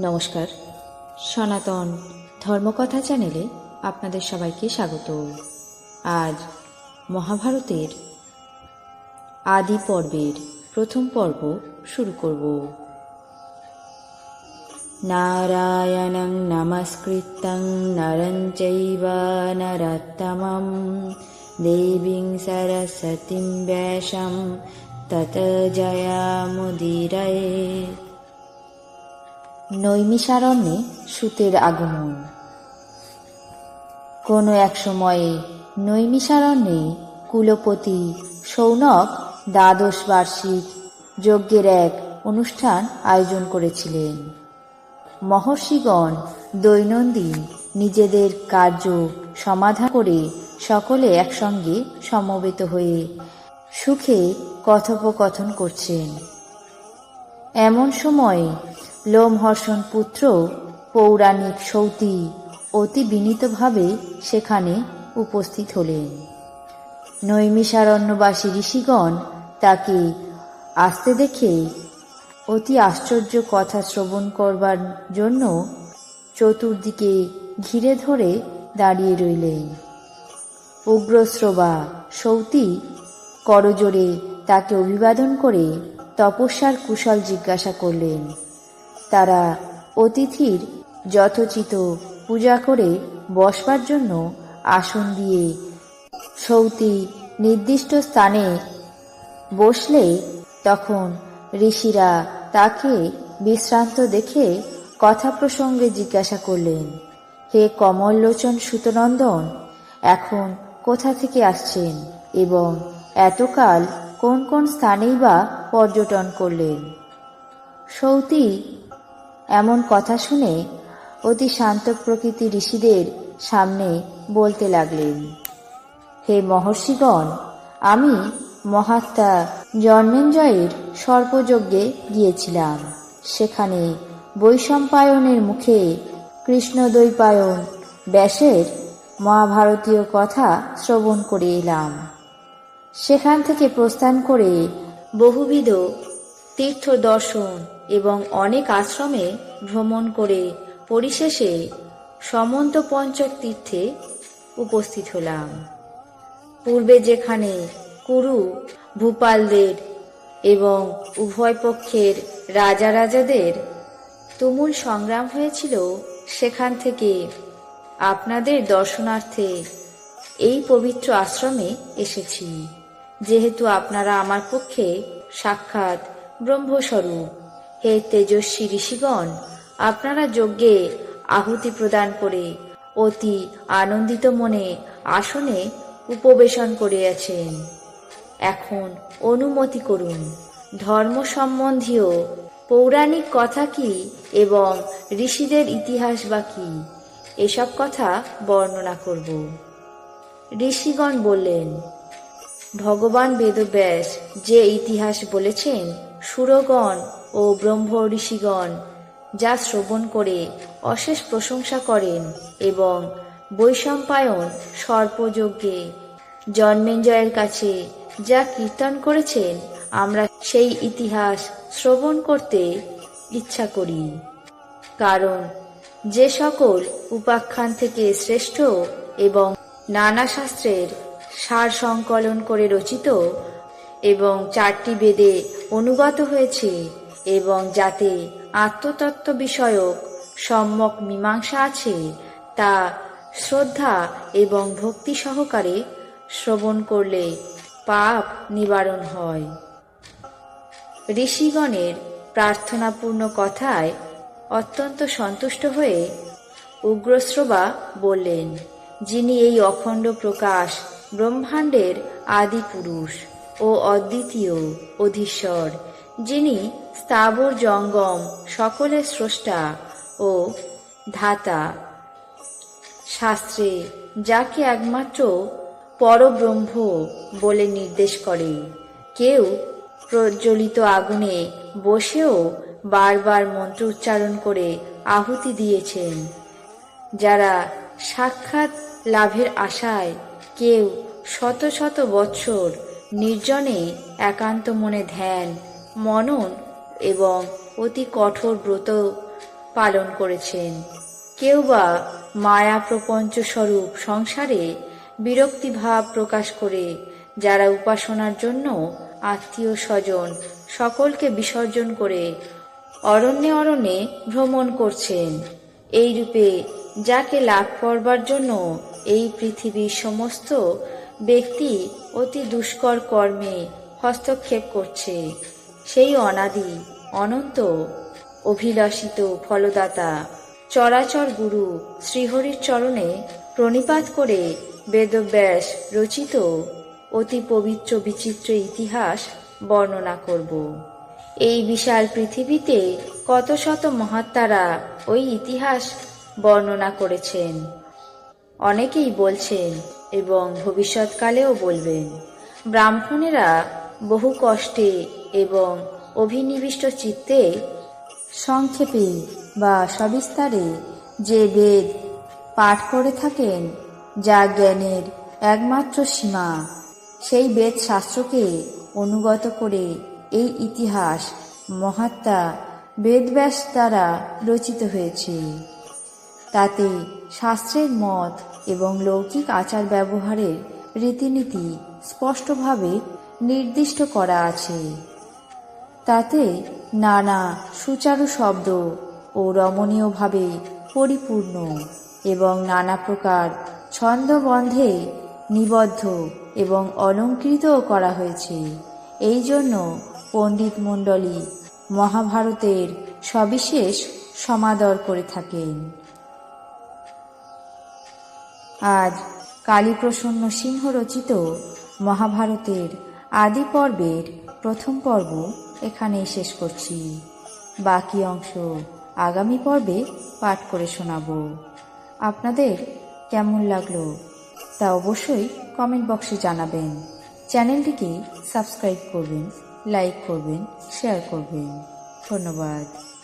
নমস্কার। সনাতন ধর্মকথা চ্যানেলে আপনাদের সবাইকে স্বাগত। আজ মহাভারতের আদি পর্বের প্রথম পর্ব শুরু করব। নারায়ণং নমস্কৃত্যং নরং চৈব নরোত্তমং দেবীং সরস্বতীং ব্যাসং তত জয়ামুদীরয়ে। নৈমিষারণ্যে সুতের আগমন। কোনো এক সময়ে নৈমিষারণ্যে কুলপতি সৌনক দ্বাদশ বার্ষিক যজ্ঞের এক অনুষ্ঠান আয়োজন করেছিলেন। মহর্ষিগণ দৈনন্দিন নিজেদের কার্য সমাধান করে সকলে একসঙ্গে সমবেত হয়ে সুখে কথোপকথন করছেন। এমন সময় লোমহর্ষণ পুত্র পৌরাণিক সৌতি অতি বিনীতভাবে সেখানে উপস্থিত হলেন। নৈমিষারণ্যবাসী ঋষিগণ তাকে আসতে দেখে অতি আশ্চর্য কথা শ্রবণ করবার জন্য চতুর্দিকে ঘিরে ধরে দাঁড়িয়ে রইলেন। উগ্রশ্রবা সৌতি করজোরে তাকে অভিবাদন করে তপস্যার কুশল জিজ্ঞাসা করলেন, তারা অতিথির যথোচিত পূজা করে বসবার জন্য আসন দিয়ে সৌতি নির্দিষ্ট স্থানে বসলে তখন ঋষিরা তাকে বিশ্রান্ত দেখে কথা প্রসঙ্গে জিজ্ঞাসা করলেন, হে কমললোচন সুতনন্দন, এখন কোথা থেকে আসছেন এবং এতকাল কোন কোন স্থানেই বা পর্যটন করলেন? সৌতি, এমন কথা শুনে অতি শান্ত প্রকৃতি ঋষিদের সামনে বলতে লাগলেন, হে মহর্ষিগণ, আমি মহাত্মা জন্মেঞ্জয়ের সর্পযজ্ঞে গিয়েছিলাম। সেখানে বৈশম্পায়নের মুখে কৃষ্ণদ্বৈপায়ন ব্যাসের মহাভারতীয় কথা শ্রবণ করে এলাম। সেখান থেকে প্রস্থান করে বহুবিধ তীর্থ দর্শন এবং অনেক আশ্রমে ভ্রমণ করে পরিশেষে সমন্ত পঞ্চক তীর্থে উপস্থিত হলাম। পূর্বে যেখানে কুরু, ভূপালদের এবং উভয় পক্ষের রাজা রাজাদের তুমুল সংগ্রাম হয়েছিল, সেখান থেকে আপনাদের দর্শনার্থে এই পবিত্র আশ্রমে এসেছি। যেহেতু আপনারা আমার পক্ষে সাক্ষাৎ ব্রহ্মস্বরূপ। হে তেজস্বী ঋষিগণ, আপনারা যজ্ঞে আহুতি প্রদান করে অতি আনন্দিত মনে আসনে উপবেশন করিয়াছেন। এখন অনুমতি করুন, ধর্ম সম্বন্ধীয় পৌরাণিক কথা কি এবং ঋষিদের ইতিহাস বা কি, এসব কথা বর্ণনা করব। ঋষিগণ বললেন ভগবান বেদব্যাস যে ইতিহাস বলেছেন, সুরগণ ও ব্রহ্ম ঋষিগণ যা শ্রবণ করে অশেষ প্রশংসা করেন এবং বৈশম্পায়ন সর্পযজ্ঞে জন্মেঞ্জয়ের কাছে যা কীর্তন করেছেন, আমরা সেই ইতিহাস শ্রবণ করতে ইচ্ছা করি। কারণ যে সকল উপাখ্যান থেকে শ্রেষ্ঠ এবং নানা শাস্ত্রের সার সংকলন করে রচিত এবং চারটি বেদে অনুগত হয়েছে এবং যাতে আত্মতত্ত্ব বিষয়ক সম্যক মীমাংসা আছে, তা শ্রদ্ধা এবং ভক্তি সহকারে শ্রবণ করলে পাপ নিবারণ হয়। ঋষিগণের প্রার্থনাপূর্ণ কথায় অত্যন্ত সন্তুষ্ট হয়ে উগ্রশ্রবা বললেন, যিনি এই অখণ্ড প্রকাশ ব্রহ্মাণ্ডের আদি পুরুষ ও অদ্বিতীয় অধীশ্বর, যিনি স্থাবর জঙ্গম সকলের স্রষ্টা ও ধাতা। শাস্ত্রে যাকে একমাত্র পরব্রহ্ম বলে নির্দেশ করে, কেউ প্রজ্বলিত আগুনে বসেও বারবার মন্ত্র উচ্চারণ করে আহুতি দিয়েছেন, যারা সাক্ষাৎ লাভের আশায় কেউ শত শত বৎসর নির্জনে একান্ত মনে ধ্যান, মনন এবং অতি কঠোর ব্রত পালন করেছেন। কেউ বা মায়া প্রপঞ্চ স্বরূপ সংসারে বিরক্তিভাব প্রকাশ করে, যারা উপাসনার জন্য আত্মীয় স্বজন সকলকে বিসর্জন করে অরণ্যে অরণ্যে ভ্রমণ করছেন। এই রূপে যাকে লাভ করবার জন্য এই পৃথিবীর সমস্ত ব্যক্তি অতি দুষ্কর কর্মে হস্তক্ষেপ করছে। সেই অনাদি, অনন্ত, অভিলাষিত ফলদাতা, চরাচর গুরু শ্রীহরির চরণে প্রণিপাত করে বেদব্যাস রচিত অতি পবিত্র বিচিত্র ইতিহাস বর্ণনা করব। এই বিশাল পৃথিবীতে কত শত মহাত্মারা ওই ইতিহাস বর্ণনা করেছেন। অনেকেই বলছেন এবং ভবিষ্যৎকালেও বলবেন, ব্রাহ্মণেরা বহু কষ্টে এবং অভিনিবিষ্ট চিত্তে সংক্ষেপে বা সবিস্তারে যে বেদ পাঠ করে থাকেন, যা জ্ঞানের একমাত্র সীমা, সেই বেদ শাস্ত্রকে অনুগত করে এই ইতিহাস মহাত্মা বেদব্যাস দ্বারা রচিত হয়েছে। তাতে শাস্ত্রের মত এবং লৌকিক আচার ব্যবহারের রীতিনীতি স্পষ্টভাবে নির্দিষ্ট করা আছে। তাতে নানা সুচারু শব্দ ও রমণীয়ভাবে পরিপূর্ণ এবং নানা প্রকার ছন্দবন্ধে নিবদ্ধ এবং অলঙ্কৃতও করা হয়েছে। এই জন্য পণ্ডিত মণ্ডলী মহাভারতের সবিশেষ সমাদর করে থাকেন। আজ কালীপ্রসন্ন সিংহ রচিত মহাভারতের আদি পর্বের প্রথম পর্ব এখানেই শেষ করছি। বাকি অংশ আগামী পর্বে পাঠ করে শোনাব। আপনাদের কেমন লাগল তা অবশ্যই কমেন্ট বক্সে জানাবেন। চ্যানেলটিকে সাবস্ক্রাইব করবেন, লাইক করবেন, শেয়ার করবেন। ধন্যবাদ।